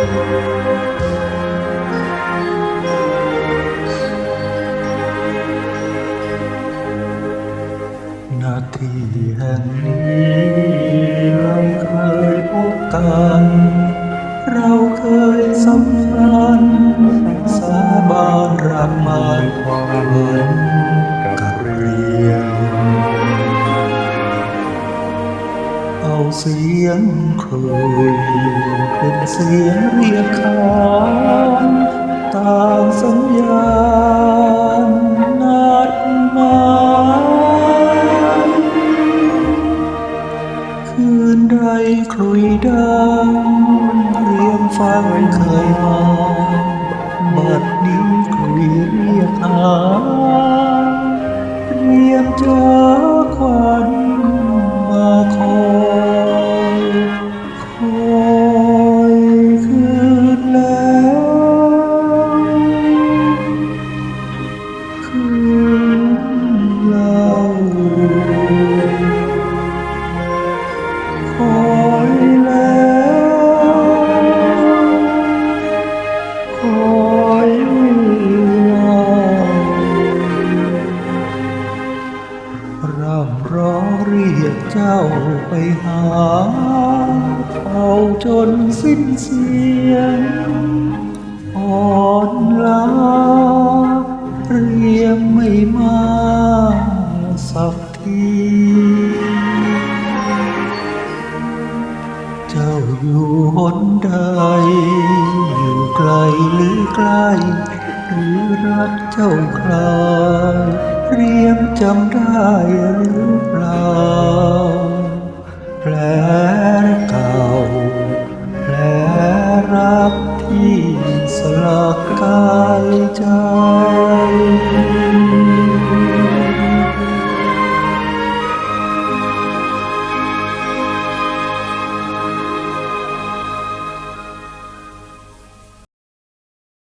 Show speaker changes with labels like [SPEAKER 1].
[SPEAKER 1] นาทีแห่งนี้เราเคยพบกัน เราเคยสัมพันธ์าบานรักมันความ เอาเสียงครยเป็นเสียงเรียกขานต่างสัญญาณนัดหมายคืนใดคลุยดังเรียมฟังเคยมาบัดนี้คลุยเรียกหา เรียกเจ้าไปหา เอาจนสิ้นเสียงอ่อนล้าเรียมไม่มาสักที เจ้าอยู่หนใด อยู่ไกลหรือใกล้หรือรักเจ้าใคร เรียมจำได้หรือเปล่าแผลเก่าแผลรักที่สลักกายใจ